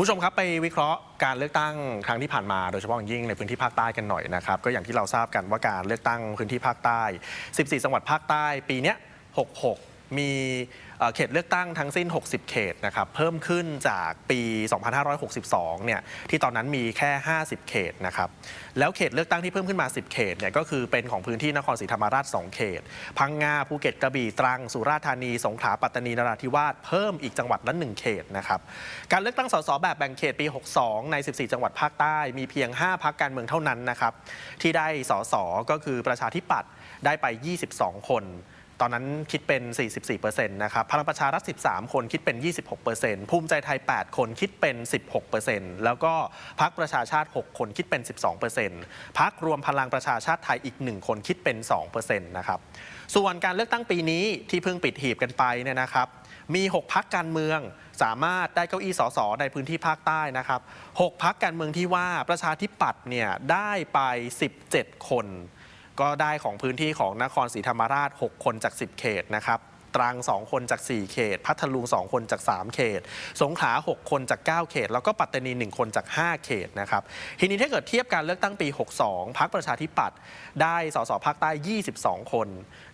ผู้ชมครับไปวิเคราะห์การเลือกตั้งครั้งที่ผ่านมาโดยเฉพาะอย่างยิ่งในพื้นที่ภาคใต้กันหน่อยนะครับก็อย่างที่เราทราบกันว่าการเลือกตั้งพื้นที่ภาคใต้ 14 จังหวัดภาคใต้ปีนี้66 มีเขตเลือกตั้งทั้งสิ้น 60 เขตนะครับเพิ่มขึ้นจากปี 2562 เนี่ยที่ตอนนั้นมีแค่ 50 เขตนะครับแล้วเขตเลือกตั้งที่เพิ่มขึ้นมา 10 เขตเนี่ยก็คือเป็นของพื้นที่นครศรีธรรมราช 2 เขต พังงาภูเก็ตกระบี่ตรังสุราษฎร์ธานีสงขลาปัตตานีนราธิวาสเพิ่มอีกจังหวัดละ1เขตนะครับการเลือกตั้งสสแบบแบ่งเขตปี 62 ใน 14 จังหวัดภาคใต้มีเพียง 5พักการเมืองเท่านั้นนะครับที่ได้สสก็คือประชาธิปัตย์ได้ไป 22 คน ตอนนั้นคิดเป็น 44%นะครับพลังประชารัฐ 13 คนคิดเป็น 26%ภูมิใจไทย 8 คนคิดเป็น 16%แล้วก็พักประชาชาติ 6 คนคิดเป็น 12%พักรวมพลังประชาชาติไทยอีก 1 คนคิดเป็น 2%นะครับส่วนการเลือกตั้งปีนี้ที่เพิ่งปิดหีบกันไปเนี่ยนะครับมี 6 พักการเมืองสามารถได้เก้าอี้สสในพื้นที่ภาคใต้นะครับ 6 พักการเมืองที่ว่าประชาธิปัตย์เนี่ยได้ไป 17 คน ก็ได้ของพื้นที่ของนครศรีธรรมราช 6 คนจาก 10 เขตนะครับ ตรัง 2 คนจาก 4 เขต พัทลุง 2 คนจาก 3 เขต สงขลา 6 คนจาก 9 เขต แล้วก็ปัตตานี 1 คนจาก 5 เขตนะครับทีนี้ถ้าเกิดเทียบการเลือกตั้งปี 62 พักประชาธิปัตย์ได้สสภาคใต้ 22 คน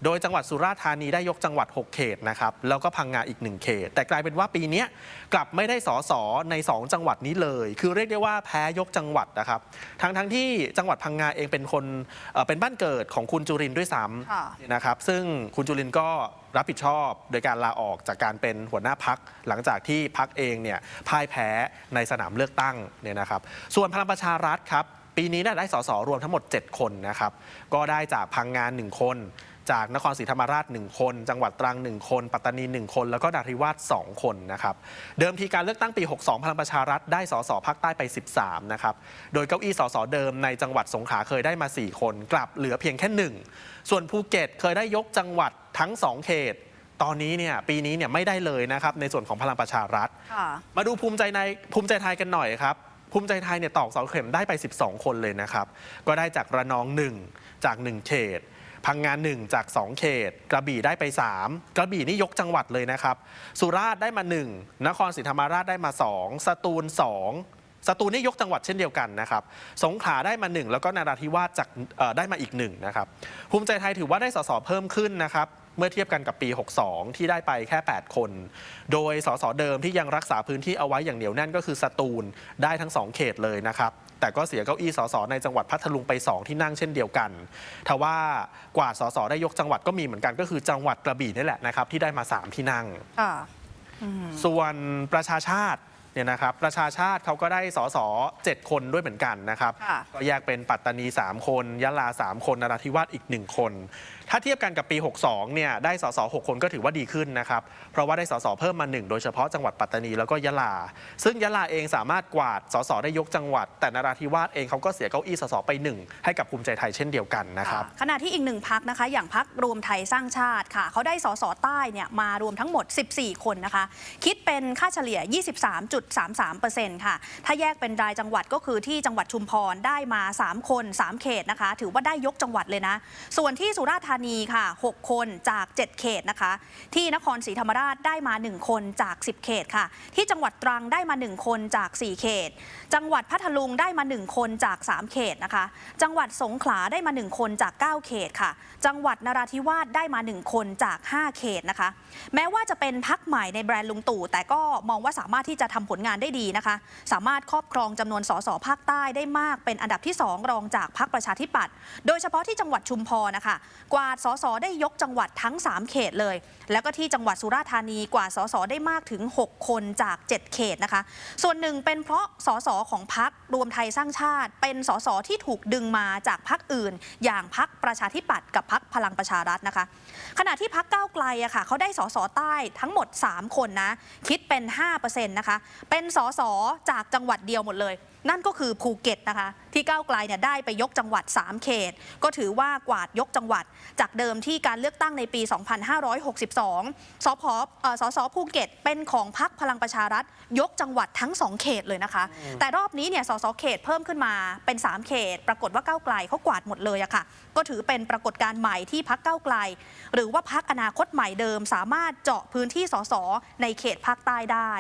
โดยจังหวัดสุราษฎร์ธานีได้ยกจังหวัด 6 เขตนะครับแล้วก็พังงาอีก 1 เขต แต่กลายเป็นว่าปีเนี้ยกลับไม่ได้สสใน 2 จังหวัดนี้เลย คือเรียกได้ว่าแพ้ยกจังหวัดนะครับทั้งทั้งๆที่จังหวัดพังงาเองเป็นคนเอ่อเป็นบ้านเกิดของคุณจุรินทร์ด้วยซ้ค่ะำนะครับซึ่งคุณจุรินทร์ก็ รับผิดชอบโดยการลาออกจากการเป็นหัวหน้าพักหลังจากที่พักเองเนี่ยพ่ายแพ้ในสนามเลือกตั้งเนี่ยนะครับ ส่วนพลังประชารัฐครับปีนี้ได้สสรวมทั้งหมด 7 คนนะครับ ก็ได้จากพังงาน 1 คน จากนครศรีธรรมราช 1 คน จังหวัดตรัง 1 คน ปัตตานี 1 คน แล้วก็นราธิวาส2คนนะครับ เดิมทีการเลือกตั้งปี 62 พลังประชารัฐได้สสภาคใต้ไป 13 นะครับ โดยเก้าอี้สสเดิมในจังหวัดสงขลาเคยได้มา 4 คน กลับเหลือเพียงแค่ 1 ส่วนภูเก็ตเคยได้ยกจังหวัด ทั้ง 2 เขต ตอนนี้เนี่ยปีนี้เนี่ยไม่ได้เลยนะครับในส่วนของพลังประชารัฐค่ะมาดูภูมิใจในภูมิใจไทยกันหน่อยครับ ภูมิใจไทยเนี่ยตอกเสาเข็มได้ไป 12 คนเลยนะครับ ก็ได้จากระนอง 1 จาก 1 เขตพังงาน 1 จาก 2 เขต กระบี่ได้ไป 3 กระบี่นี่ยกจังหวัดเลยนะครับ สุราษฎร์ได้มา 1 นครศรีธรรมราชได้มา 2 สตูล 2 สตูลนี่ยกจังหวัดเช่นเดียวกันนะครับ สงขลาได้มา1แล้วก็นาราธิวาสจากเอ่อได้มาอีก1นะครับ ภูมิใจไทยถือว่าได้สสเพิ่มขึ้นนะครับ เมื่อเทียบกันกับปี 62 ที่ได้ไปแค่ 8 คน โดยสสเดิมที่ยังรักษาพื้นที่เอาไว้อย่างเหนียวแน่นก็คือสตูลได้ทั้ง 2 เขตเลยนะครับ แต่ก็เสียเก้าอี้สสในจังหวัดพัทลุงไป 2 ที่นั่งเช่นเดียวกัน ทว่ากวาดสสได้ยกจังหวัดก็มีเหมือนกันก็คือจังหวัดกระบี่นี่แหละนะครับที่ได้มา 3 ที่นั่งค่ะส่วนประชาชาติ เนี่ยนะครับประชาชาติเขาก็ได้สส7คนด้วยเหมือนกันนะครับ ค่ะก็แยกเป็นปัตตานี 3 คนยะลา 3 คนนราธิวาสอีก 1 คน ถ้าเทียบกันกับปี 62เนี่ยได้สส6คนก็ถือว่าดีขึ้นนะครับ เพราะว่าได้สสเพิ่มมา 1 โดยเฉพาะจังหวัดปัตตานีแล้วก็ยะลา ซึ่งยะลาเองสามารถกวาดสสได้ยกจังหวัด แต่นราธิวาสเองเขาก็เสียเก้าอี้สสไป 1 ให้กับภูมิใจไทยเช่นเดียวกันนะครับ ขณะที่อีกหนึ่งพักนะคะ อย่างพักรวมไทยสร้างชาติค่ะ เขาได้สสใต้เนี่ยมารวมทั้งหมด 14 คนนะคะ คิดเป็นค่าเฉลี่ย23.33%ค่ะ ถ้าแยกเป็นรายจังหวัดก็คือที่จังหวัดชุมพรได้มา 3 คน 3 เขตนะคะ ถือว่าได้ยกจังหวัดเลยนะ ส่วนที่สุราษฎร์ธานีค่ะ 6 คนจาก 7 เขตนะคะ ที่นครศรีธรรมราชได้มา 1 คนจาก 10 เขตค่ะ ที่จังหวัดตรังได้มา 1 คนจาก 4 เขต จังหวัดพัทลุงได้มา 1 คนจาก 3 เขตนะคะ จังหวัดสงขลาได้มา 1 คนจาก 9 เขตค่ะ จังหวัดนราธิวาสได้มา 1 คนจาก 5 เขตนะคะ แม้ว่าจะเป็นพักใหม่ในแบรนด์ลุงตู่แต่ก็มองว่าสามารถที่จะทำผลงานได้ดีนะคะ สามารถครอบครองจำนวนสสภาคใต้ได้มากเป็นอันดับที่ 2 รองจากพักประชาธิปัตย์โดยเฉพาะที่จังหวัดชุมพรนะคะ กวาดสสได้ยกจังหวัดทั้ง 3 เขตเลย แล้วก็ที่จังหวัดสุราษฎร์ธานีกวาดสสได้มากถึง 6 คนจาก 7 เขตนะคะ ส่วนหนึ่งเป็นเพราะสสของพักรวมไทยสร้างชาติ เป็นสสที่ถูกดึงมาจากพักอื่น อย่างพักประชาธิปัตย์กับพักพลังประชารัฐนะคะ ขณะที่พักก้าวไกลอะค่ะเขาได้สสใต้ทั้งหมด 3 คนนะคิดเป็น 5%นะคะเป็นสสจากจังหวัดเดียวหมดเลย นั่นก็คือภูเก็ตนะคะ ที่ก้าวไกลเนี่ยได้ไปยกจังหวัด 3 เขต ก็ถือว่ากวาดยกจังหวัด จากเดิมที่การเลือกตั้งในปี 2562 สพเอ่อสสภูเก็ต เป็นของพักพลังประชารัฐ ยกจังหวัดทั้ง 2 เขตเลยนะคะ แต่รอบนี้เนี่ยสสเขตเพิ่มขึ้นมาเป็น 3 เขต ปรากฏว่าก้าวไกลเขากวาดหมดเลยอะค่ะ ก็ถือเป็นปรากฏการณ์ใหม่ที่พักก้าวไกล หรือว่าพักอนาคตใหม่เดิม สามารถเจาะพื้นที่สสในเขตภาคใต้ได้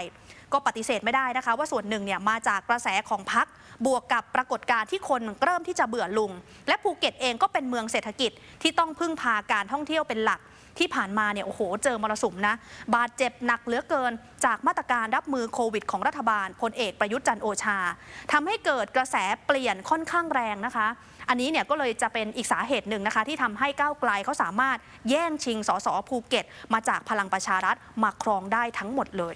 ก็ปฏิเสธไม่ได้นะคะ ว่าส่วนหนึ่งเนี่ยมาจากกระแสของพักบวกกับปรากฏการณ์ที่คนเริ่มที่จะเบื่อลุง และภูเก็ตเองก็เป็นเมืองเศรษฐกิจที่ต้องพึ่งพาการท่องเที่ยวเป็นหลักที่ผ่านมาเนี่ยโอ้โหเจอมรสุมนะ บาดเจ็บหนักเหลือเกิน จากมาตรการรับมือโควิดของรัฐบาลพลเอกประยุทธ์จันโอชาทำให้เกิดกระแสเปลี่ยนค่อนข้างแรงนะคะ อันนี้เนี่ยก็เลยจะเป็นอีกสาเหตุหนึ่งนะคะ ที่ทำให้ก้าวไกลเขาสามารถแย่งชิงสสภูเก็ต มาจากพลังประชารัฐมาครองได้ทั้งหมดเลย